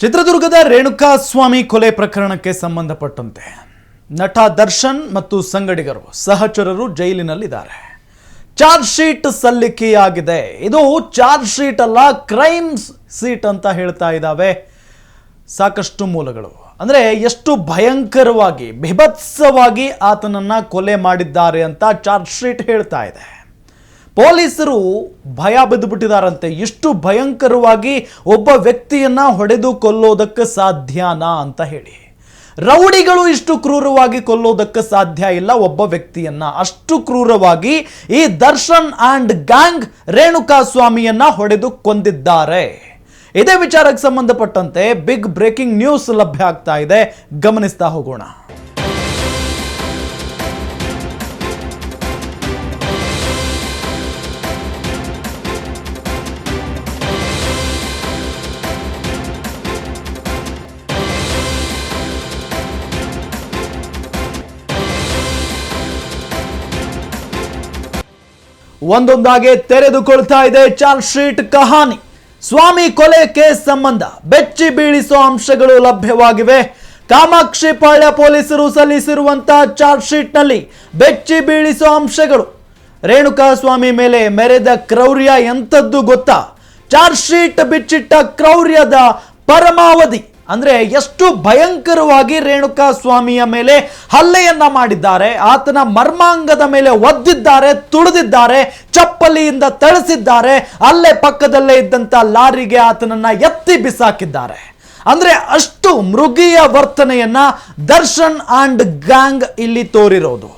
ಚಿತ್ರದುರ್ಗದ ರೇಣುಕಾ ಸ್ವಾಮಿ ಕೊಲೆ ಪ್ರಕರಣಕ್ಕೆ ಸಂಬಂಧಪಟ್ಟಂತೆ ನಟ ದರ್ಶನ್ ಮತ್ತು ಸಂಗಡಿಗರು ಸಹಚರರು ಜೈಲಿನಲ್ಲಿದ್ದಾರೆ. ಚಾರ್ಜ್ ಶೀಟ್ ಸಲ್ಲಿಕೆಯಾಗಿದೆ. ಇದು ಚಾರ್ಜ್ ಶೀಟ್ ಅಲ್ಲ, ಕ್ರೈಮ್ ಸೀಟ್ ಅಂತ ಹೇಳ್ತಾ ಇದ್ದಾವೆ ಸಾಕಷ್ಟು ಮೂಲಗಳು. ಅಂದರೆ ಎಷ್ಟು ಭಯಂಕರವಾಗಿ, ಬಿಭತ್ಸವಾಗಿ ಆತನನ್ನ ಕೊಲೆ ಮಾಡಿದ್ದಾರೆ ಅಂತ ಚಾರ್ಜ್ ಶೀಟ್ ಹೇಳ್ತಾ ಇದೆ. ಪೊಲೀಸರು ಭಯ ಬಿದ್ದುಬಿಟ್ಟಿದಾರಂತೆ. ಇಷ್ಟು ಭಯಂಕರವಾಗಿ ಒಬ್ಬ ವ್ಯಕ್ತಿಯನ್ನ ಹೊಡೆದು ಕೊಲ್ಲೋದಕ್ಕೆ ಸಾಧ್ಯನಾ ಅಂತ ಹೇಳಿ. ರೌಡಿಗಳು ಇಷ್ಟು ಕ್ರೂರವಾಗಿ ಕೊಲ್ಲೋದಕ್ಕೆ ಸಾಧ್ಯ ಇಲ್ಲ ಒಬ್ಬ ವ್ಯಕ್ತಿಯನ್ನ. ಅಷ್ಟು ಕ್ರೂರವಾಗಿ ಈ ದರ್ಶನ್ ಆ್ಯಂಡ್ ಗ್ಯಾಂಗ್ ರೇಣುಕಾ ಸ್ವಾಮಿಯನ್ನ ಹೊಡೆದು ಕೊಂದಿದ್ದಾರೆ. ಇದೇ ವಿಚಾರಕ್ಕೆ ಸಂಬಂಧಪಟ್ಟಂತೆ ಬಿಗ್ ಬ್ರೇಕಿಂಗ್ ನ್ಯೂಸ್ ಲಭ್ಯ ಆಗ್ತಾ ಇದೆ. ಗಮನಿಸ್ತಾ ಹೋಗೋಣ. ಒಂದೊಂದಾಗೆ ತೆರೆದುಕೊಳ್ತಾ ಇದೆ ಚಾರ್ಜ್ ಶೀಟ್ ಕಹಾನಿ. ಸ್ವಾಮಿ ಕೊಲೆ ಕೇಸ್ ಸಂಬಂಧ ಬೆಚ್ಚಿ ಬೀಳಿಸುವ ಅಂಶಗಳು ಲಭ್ಯವಾಗಿವೆ. ಕಾಮಾಕ್ಷಿ ಪಾಳ್ಯ ಪೊಲೀಸರು ಸಲ್ಲಿಸಿರುವಂತಹ ಚಾರ್ಜ್ ಶೀಟ್ನಲ್ಲಿ ಬೆಚ್ಚಿ ಬೀಳಿಸುವ ಅಂಶಗಳು. ರೇಣುಕಾ ಸ್ವಾಮಿ ಮೇಲೆ ಮೆರೆದ ಕ್ರೌರ್ಯ ಎಂಥದ್ದು ಗೊತ್ತಾ? ಚಾರ್ಜ್ ಶೀಟ್ ಬಿಚ್ಚಿಟ್ಟ ಕ್ರೌರ್ಯದ ಪರಮಾವಧಿ. ಅಂದ್ರೆ ಎಷ್ಟು ಭಯಂಕರವಾಗಿ ರೇಣುಕಾ ಸ್ವಾಮಿಯ ಮೇಲೆ ಹಲ್ಲೆಯನ್ನ ಮಾಡಿದ್ದಾರೆ, ಆತನ ಮರ್ಮಾಂಗದ ಮೇಲೆ ಒದ್ದಿದ್ದಾರೆ, ತುಳಿದಿದ್ದಾರೆ, ಚಪ್ಪಲಿಯಿಂದ ತಳಿಸಿದ್ದಾರೆ ಅಲ್ಲೇ ಪಕ್ಕದಲ್ಲೇ ಇದ್ದಂತ ಲಾರಿಗೆ ಆತನನ್ನ ಎತ್ತಿ ಬಿಸಾಕಿದ್ದಾರೆ. ಅಂದ್ರೆ ಅಷ್ಟು ಮೃಗೀಯ ವರ್ತನೆಯನ್ನ ದರ್ಶನ್ ಅಂಡ್ ಗ್ಯಾಂಗ್ ಇಲ್ಲಿ ತೋರಿರೋದು.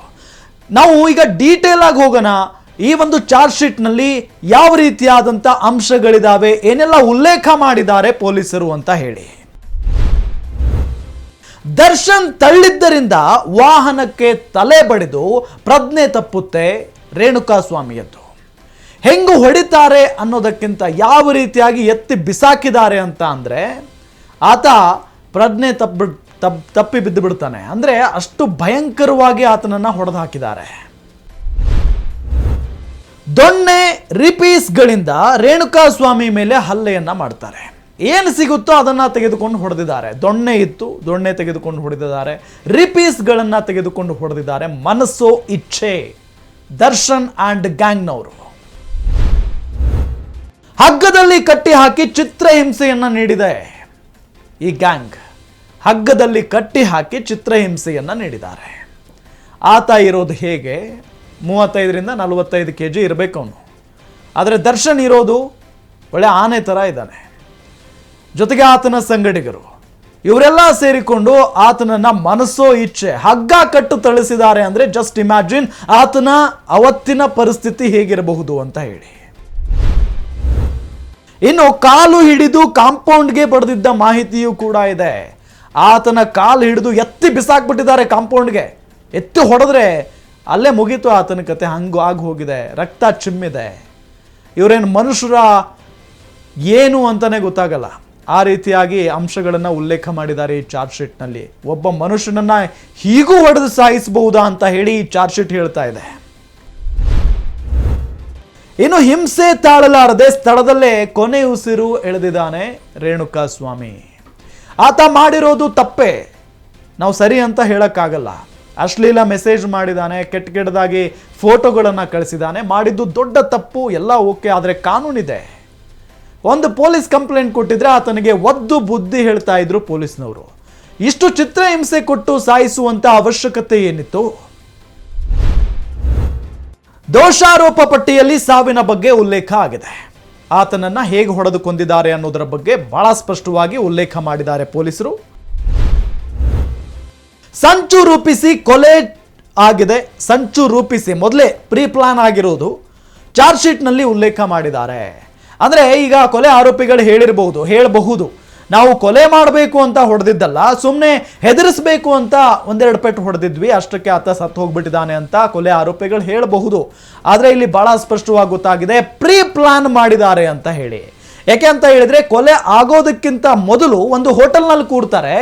ನಾವು ಈಗ ಡೀಟೇಲ್ ಆಗಿ ಹೋಗೋಣ, ಈ ಒಂದು ಚಾರ್ಜ್ ಶೀಟ್ನಲ್ಲಿ ಯಾವ ರೀತಿಯಾದಂಥ ಅಂಶಗಳಿದಾವೆ, ಏನೆಲ್ಲ ಉಲ್ಲೇಖ ಮಾಡಿದ್ದಾರೆ ಪೊಲೀಸರು ಅಂತ ಹೇಳಿ. ದರ್ಶನ್ ತಳ್ಳಿದ್ದರಿಂದ ವಾಹನಕ್ಕೆ ತಲೆ ಬಡಿದು ಪ್ರಜ್ಞೆ ತಪ್ಪುತ್ತೆ ರೇಣುಕಾ ಸ್ವಾಮಿಯದ್ದು. ಹೆಂಗು ಹೊಡಿತಾರೆ ಅನ್ನೋದಕ್ಕಿಂತ ಯಾವ ರೀತಿಯಾಗಿ ಎತ್ತಿ ಬಿಸಾಕಿದ್ದಾರೆ ಅಂತ ಅಂದರೆ ಆತ ಪ್ರಜ್ಞೆ ತಪ್ಪಿ ತಪ್ ತಪ್ಪಿ ಬಿದ್ದು ಬಿಡ್ತಾನೆ. ಅಂದರೆ ಅಷ್ಟು ಭಯಂಕರವಾಗಿ ಆತನನ್ನು ಹೊಡೆದು ಹಾಕಿದ್ದಾರೆ ದೊಣ್ಣೆ ರಿಪೀಸ್ಗಳಿಂದ ರೇಣುಕಾ ಸ್ವಾಮಿ ಮೇಲೆ ಹಲ್ಲೆಯನ್ನು ಮಾಡ್ತಾರೆ. ಏನು ಸಿಗುತ್ತೋ ಅದನ್ನು ತೆಗೆದುಕೊಂಡು ಹೊಡೆದಿದ್ದಾರೆ. ದೊಣ್ಣೆ ಇತ್ತು, ದೊಣ್ಣೆ ತೆಗೆದುಕೊಂಡು ಹೊಡೆದಿದ್ದಾರೆ. ರಿಪೀಸ್ಗಳನ್ನು ತೆಗೆದುಕೊಂಡು ಹೊಡೆದಿದ್ದಾರೆ. ಮನಸ್ಸೋ, ಇಚ್ಛೆ. ದರ್ಶನ್ ಆ್ಯಂಡ್ ಗ್ಯಾಂಗ್ನವರು. ಹಗ್ಗದಲ್ಲಿ ಕಟ್ಟಿ ಹಾಕಿ ಚಿತ್ರಹಿಂಸೆಯನ್ನು ನೀಡಿದೆ ಈ ಗ್ಯಾಂಗ್. ಹಗ್ಗದಲ್ಲಿ ಕಟ್ಟಿ ಹಾಕಿ ಚಿತ್ರಹಿಂಸೆಯನ್ನು ನೀಡಿದ್ದಾರೆ. ಆತ ಇರೋದು ಹೇಗೆ? ಮೂವತ್ತೈದರಿಂದ ನಲವತ್ತೈದು ಕೆ ಜಿ ಇರಬೇಕು ಅವನು ಆದರೆ ದರ್ಶನ್ ಇರೋದು ಒಳ್ಳೆ ಆನೆ ಥರ ಇದ್ದಾನೆ. ಜೊತೆಗೆ ಆತನ ಸಂಗಡಿಗರು. ಇವರೆಲ್ಲ ಸೇರಿಕೊಂಡು ಆತನನ್ನ ಮನಸ್ಸೋ ಇಚ್ಛೆ, ಹಗ್ಗ ಕಟ್ಟು ತಳಿಸಿದ್ದಾರೆ ಅಂದ್ರೆ ಜಸ್ಟ್ ಇಮ್ಯಾಜಿನ್ ಆತನ ಅವತ್ತಿನ ಪರಿಸ್ಥಿತಿ ಹೇಗಿರಬಹುದು ಅಂತ ಹೇಳಿ. ಇನ್ನು ಕಾಲು ಹಿಡಿದು ಕಾಂಪೌಂಡ್ಗೆ ಬಡ್ದಿದ್ದ ಮಾಹಿತಿಯೂ ಕೂಡ ಇದೆ. ಆತನ ಕಾಲು ಹಿಡಿದು ಎತ್ತಿ ಬಿಸಾಕ್ಬಿಟ್ಟಿದ್ದಾರೆ ಕಾಂಪೌಂಡ್ಗೆ ಎತ್ತಿ ಹೊಡೆದ್ರೆ ಅಲ್ಲೇ ಮುಗೀತು ಆತನ ಕತೆ, ಹಂಗು ಆಗಿ ಹೋಗಿದೆ, ರಕ್ತ ಚಿಮ್ಮಿದೆ. ಇವರೇನು ಮನುಷ್ಯರ ಏನು ಅಂತಲೇ ಗೊತ್ತಾಗಲ್ಲ. ಆ ರೀತಿಯಾಗಿ ಅಂಶಗಳನ್ನು ಉಲ್ಲೇಖ ಮಾಡಿದ್ದಾರೆ ಈ ಚಾರ್ಜ್ ಶೀಟ್ನಲ್ಲಿ. ಒಬ್ಬ ಮನುಷ್ಯನನ್ನ ಹೀಗೂ ಹೊಡೆದು ಸಾಯಿಸಬಹುದಾ ಅಂತ ಹೇಳಿ ಈ ಚಾರ್ಜ್ ಶೀಟ್ ಹೇಳ್ತಾ ಇದೆ. ಇನ್ನು ಹಿಂಸೆ ತಾಳಲಾರದೆ ಸ್ಥಳದಲ್ಲೇ ಕೊನೆ ಉಸಿರು ಎಳೆದಿದ್ದಾನೆ ರೇಣುಕಾ ಸ್ವಾಮಿ ಆತ ಮಾಡಿರೋದು ತಪ್ಪೆ. ನಾವು ಸರಿ ಅಂತ ಹೇಳೋಕ್ಕಾಗಲ್ಲ. ಅಶ್ಲೀಲ ಮೆಸೇಜ್ ಮಾಡಿದ್ದಾನೆ, ಕೆಟ್ಟ ಕೆಟ್ಟದಾಗಿ ಫೋಟೋಗಳನ್ನು ಕಳಿಸಿದ್ದಾನೆ. ಮಾಡಿದ್ದು ದೊಡ್ಡ ತಪ್ಪು, ಎಲ್ಲ ಓಕೆ, ಆದರೆ ಕಾನೂನಿದೆ. ಒಂದು ಪೊಲೀಸ್ ಕಂಪ್ಲೇಂಟ್ ಕೊಟ್ಟಿದ್ರೆ ಆತನಿಗೆ ಒದ್ದು ಬುದ್ಧಿ ಹೇಳ್ತಾ ಇದ್ರು ಪೊಲೀಸ್ನವರು. ಇಷ್ಟು ಚಿತ್ರಹಿಂಸೆ ಕೊಟ್ಟು ಸಾಯಿಸುವಂತ ಅವಶ್ಯಕತೆ ಏನಿತ್ತು? ದೋಷಾರೋಪ ಪಟ್ಟಿಯಲ್ಲಿ ಸಾವಿನ ಬಗ್ಗೆ ಉಲ್ಲೇಖ ಆಗಿದೆ. ಆತನನ್ನ ಹೇಗೆ ಹೊಡೆದು ಕೊಂದಿದ್ದಾರೆ ಅನ್ನೋದರ ಬಗ್ಗೆ ಬಹಳ ಸ್ಪಷ್ಟವಾಗಿ ಉಲ್ಲೇಖ ಮಾಡಿದ್ದಾರೆ ಪೊಲೀಸರು. ಸಂಚು ರೂಪಿಸಿ ಕೊಲೆ ಆಗಿದೆ. ಸಂಚು ರೂಪಿಸಿ ಮೊದಲೇ ಪ್ರೀ ಪ್ಲಾನ್ ಆಗಿರೋದು. ಚಾರ್ಜ್ ಶೀಟ್ನಲ್ಲಿ ಉಲ್ಲೇಖ ಮಾಡಿದ್ದಾರೆ. ಅಂದರೆ ಈಗ ಕೊಲೆ ಆರೋಪಿಗಳು ಹೇಳಿರಬಹುದು ಹೇಳಬಹುದು. ನಾವು ಕೊಲೆ ಮಾಡಬೇಕು ಅಂತ ಹೊಡೆದಿದ್ದಲ್ಲ ಸುಮ್ಮನೆ ಹೆದರಿಸಬೇಕು ಅಂತ ಒಂದೆರಡು ಪೆಟ್ಟು ಹೊಡೆದಿದ್ವಿ, ಅಷ್ಟಕ್ಕೆ ಆತ ಸತ್ತು ಹೋಗ್ಬಿಟ್ಟಿದ್ದಾನೆ ಅಂತ ಕೊಲೆ ಆರೋಪಿಗಳು ಹೇಳಬಹುದು. ಆದರೆ ಇಲ್ಲಿ ಭಾಳ ಸ್ಪಷ್ಟವಾಗಿ ಗೊತ್ತಾಗಿದೆ ಪ್ರೀ ಪ್ಲಾನ್ ಮಾಡಿದ್ದಾರೆ ಅಂತ ಹೇಳಿ. ಯಾಕೆ ಅಂತ ಹೇಳಿದ್ರೆ, ಕೊಲೆ ಆಗೋದಕ್ಕಿಂತ ಮೊದಲು ಒಂದು ಹೋಟೆಲ್ನಲ್ಲಿ ಕೂಡ್ತಾರೆ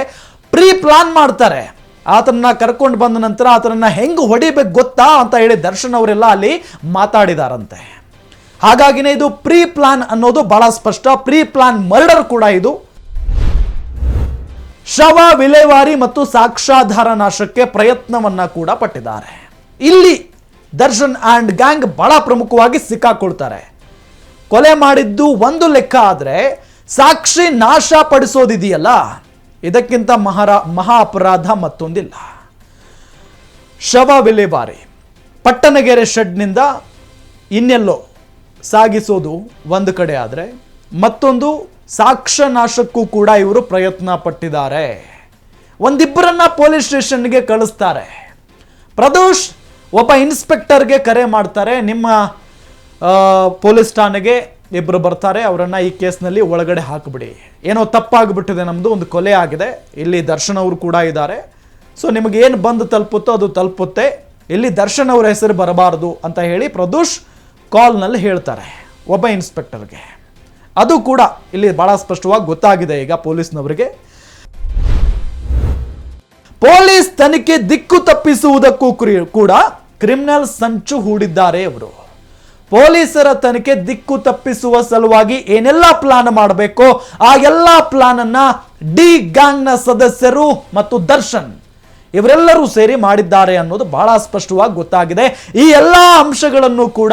ಪ್ರೀ ಪ್ಲಾನ್ ಮಾಡ್ತಾರೆ. ಆತನನ್ನ ಕರ್ಕೊಂಡು ಬಂದ ನಂತರ ಆತನನ್ನ ಹೆಂಗೆ ಹೊಡಿಬೇಕು ಗೊತ್ತಾ ಅಂತ ಹೇಳಿ ದರ್ಶನ್ ಅವರೆಲ್ಲ ಅಲ್ಲಿ ಮಾತಾಡಿದಾರಂತೆ. ಹಾಗಾಗಿನೇ ಇದು ಪ್ರೀ ಪ್ಲಾನ್ ಅನ್ನೋದು ಬಹಳ ಸ್ಪಷ್ಟ. ಪ್ರೀ ಪ್ಲಾನ್ ಮರ್ಡರ್ ಕೂಡ ಇದು. ಶವ ವಿಲೇವಾರಿ ಮತ್ತು ಸಾಕ್ಷಾಧಾರ ನಾಶಕ್ಕೆ ಪ್ರಯತ್ನವನ್ನ ಕೂಡ ಪಟ್ಟಿದ್ದಾರೆ. ಇಲ್ಲಿ ದರ್ಶನ್ ಆ್ಯಂಡ್ ಗ್ಯಾಂಗ್ ಬಹಳ ಪ್ರಮುಖವಾಗಿ ಸಿಕ್ಕಾಕೊಳ್ತಾರೆ. ಕೊಲೆ ಮಾಡಿದ್ದು ಒಂದು ಲೆಕ್ಕ ಆದರೆ ಸಾಕ್ಷಿ ನಾಶ ಪಡಿಸೋದಿದೆಯಲ್ಲ? ಇದಕ್ಕಿಂತ ಮಹಾರ, ಮಹಾ ಅಪರಾಧ ಮತ್ತೊಂದಿಲ್ಲ. ಶವ ವಿಲೇವಾರಿ. ಪಟ್ಟಣಗೆರೆ ಶೆಡ್ನಿಂದ ಇನ್ನೆಲ್ಲೋ ಸಾಗಿಸೋದು ಒಂದು ಕಡೆ ಆದರೆ ಮತ್ತೊಂದು ಸಾಕ್ಷ್ಯ ನಾಶಕ್ಕೂ ಕೂಡ ಇವರು ಪ್ರಯತ್ನ ಪಟ್ಟಿದ್ದಾರೆ. ಒಂದಿಬ್ಬರನ್ನ ಪೊಲೀಸ್ ಸ್ಟೇಷನ್ಗೆ ಕಳಿಸ್ತಾರೆ. ಪ್ರದೋಷ್ ಒಬ್ಬ ಇನ್ಸ್ಪೆಕ್ಟರ್ಗೆ ಕರೆ ಮಾಡ್ತಾರೆ. ನಿಮ್ಮ ಪೊಲೀಸ್ ಠಾಣೆಗೆ ಇಬ್ಬರು ಬರ್ತಾರೆ. ಅವರನ್ನ ಈ ಕೇಸ್ನಲ್ಲಿ ಒಳಗಡೆ ಹಾಕಿಬಿಡಿ. ಏನೋ ತಪ್ಪಾಗಿಬಿಟ್ಟಿದೆ ನಮ್ಮದು ಒಂದು ಕೊಲೆ ಆಗಿದೆ. ಇಲ್ಲಿ ದರ್ಶನ್ ಅವರು ಕೂಡ ಇದ್ದಾರೆ. ಸೊ ನಿಮಗೇನು ಬಂದು ತಲುಪುತ್ತೋ ಅದು ತಲುಪುತ್ತೆ. ಇಲ್ಲಿ ದರ್ಶನ್ ಅವರ ಹೆಸರು ಬರಬಾರದು ಅಂತ ಹೇಳಿ ಪ್ರದೋಷ್ ಕಾಲ್ನಲ್ಲಿ ಹೇಳ್ತಾರೆ ಒಬ್ಬ ಇನ್ಸ್ಪೆಕ್ಟರ್ಗೆ. ಅದು ಕೂಡ ಇಲ್ಲಿ ಬಹಳ ಸ್ಪಷ್ಟವಾಗಿ ಗೊತ್ತಾಗಿದೆ ಈಗ ಪೊಲೀಸ್ನವರಿಗೆ. ಪೊಲೀಸ್ ತನಿಖೆ ದಿಕ್ಕು ತಪ್ಪಿಸುವುದಕ್ಕೂ ಕೂಡ ಕ್ರಿಮಿನಲ್ ಸಂಚು ಹೂಡಿದ್ದಾರೆ ಇವರು. ಪೊಲೀಸರ ತನಿಖೆ ದಿಕ್ಕು ತಪ್ಪಿಸುವ ಸಲುವಾಗಿ ಏನೆಲ್ಲ ಪ್ಲಾನ್ ಮಾಡಬೇಕೋ ಆ ಎಲ್ಲ ಪ್ಲಾನ್ ಅನ್ನ ಡಿ, ಗ್ಯಾಂಗ್ನ ಸದಸ್ಯರು ಮತ್ತು ದರ್ಶನ್ ಇವರೆಲ್ಲರೂ ಸೇರಿ ಮಾಡಿದ್ದಾರೆ ಅನ್ನೋದು ಬಹಳ ಸ್ಪಷ್ಟವಾಗಿ ಗೊತ್ತಾಗಿದೆ. ಈ ಎಲ್ಲ ಅಂಶಗಳನ್ನು ಕೂಡ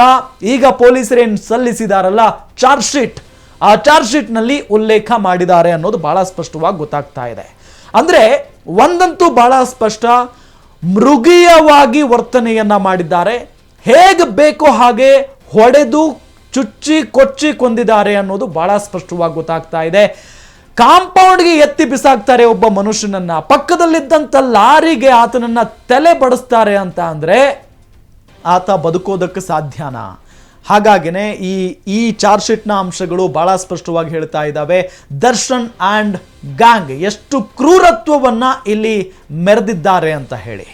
ಈಗ ಪೊಲೀಸರೇನು ಸಲ್ಲಿಸಿದಾರಲ್ಲ ಚಾರ್ಜ್ ಶೀಟ್ ಆ ಚಾರ್ಜ್ ಶೀಟ್ನಲ್ಲಿ ಉಲ್ಲೇಖ ಮಾಡಿದ್ದಾರೆ ಅನ್ನೋದು ಬಹಳ ಸ್ಪಷ್ಟವಾಗಿ ಗೊತ್ತಾಗ್ತಾ ಇದೆ. ಅಂದ್ರೆ ಒಂದಂತೂ ಬಹಳ ಸ್ಪಷ್ಟ, ಮೃಗೀಯವಾಗಿ ವರ್ತನೆಯನ್ನ ಮಾಡಿದ್ದಾರೆ. ಹೇಗೆ ಬೇಕೋ ಹಾಗೆ ಹೊಡೆದು ಚುಚ್ಚಿ, ಕೊಚ್ಚಿ ಕೊಂದಿದ್ದಾರೆ ಅನ್ನೋದು ಬಹಳ ಸ್ಪಷ್ಟವಾಗಿ ಗೊತ್ತಾಗ್ತಾ ಇದೆ. ಕಾಂಪೌಂಡ್ಗೆ ಎತ್ತಿ ಬಿಸಾಕ್ತಾರೆ ಒಬ್ಬ ಮನುಷ್ಯನನ್ನ. ಪಕ್ಕದಲ್ಲಿದ್ದಂಥ ಲಾರಿಗೆ ಆತನನ್ನ ತಲೆ ಬಡಿಸ್ತಾರೆ ಅಂತ ಅಂದ್ರೆ ಆತ ಬದುಕೋದಕ್ಕೆ ಸಾಧ್ಯನಾ? ಹಾಗಾಗಿನೇ ಈ ಈ ಚಾರ್ಜ್ ಶೀಟ್ನ ಅಂಶಗಳು ಬಹಳ ಸ್ಪಷ್ಟವಾಗಿ ಹೇಳ್ತಾ ಇದ್ದಾವೆ. ದರ್ಶನ್ ಆ್ಯಂಡ್ ಗ್ಯಾಂಗ್ ಎಷ್ಟು ಕ್ರೂರತ್ವವನ್ನ ಇಲ್ಲಿ ಮೆರೆದಿದ್ದಾರೆ ಅಂತ ಹೇಳಿ.